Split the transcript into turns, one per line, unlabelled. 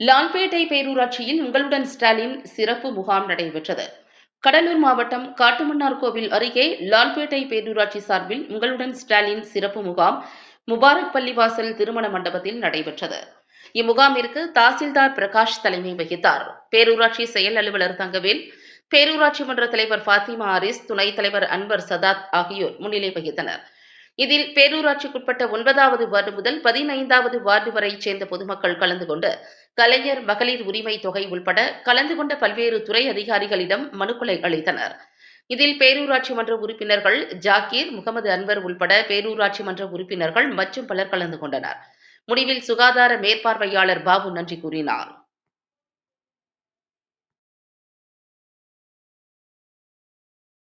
லால்பேட்டை பேரூராட்சியில் உங்களுடன் ஸ்டாலின் சிறப்பு முகாம் நடைபெற்றது. கடலூர் மாவட்டம் காட்டுமன்னார்கோவில் அருகே லால்பேட்டை பேரூராட்சி சார்பில் உங்களுடன் ஸ்டாலின் சிறப்பு முகாம் முபாரக் பள்ளிவாசல் திருமண மண்டபத்தில் நடைபெற்றது. இம்முகாமிற்கு தாசில்தார் பிரகாஷ் தலைமை வகித்தார். பேரூராட்சி செயல் அலுவலர் தங்கவேல் பேரூராட்சி மன்ற தலைவர் ஃபாத்திமா ஆரிஸ் துணைத் தலைவர் அன்வர் சதாத் ஆகியோர் முன்னிலை வகித்தனர். இதில் பேரூராட்சிக்குட்பட்ட ஒன்பதாவது வார்டு முதல் பதினைந்தாவது வார்டு வரை சேர்ந்த பொதுமக்கள் கலந்து கொண்டு கலைஞர் மகளிர் உரிமை தொகை உள்பட கலந்து கொண்ட பல்வேறு துறை அதிகாரிகளிடம் மனுக்களை அளித்தனர். இதில் பேரூராட்சி மன்ற உறுப்பினர்கள் ஜாக்கீர் முகமது அன்வர் உள்பட பேரூராட்சி மன்ற உறுப்பினர்கள் மற்றும் பலர் கலந்து கொண்டனர். முடிவில் சுகாதார மேற்பார்வையாளர் பாபு நன்றி கூறினார்.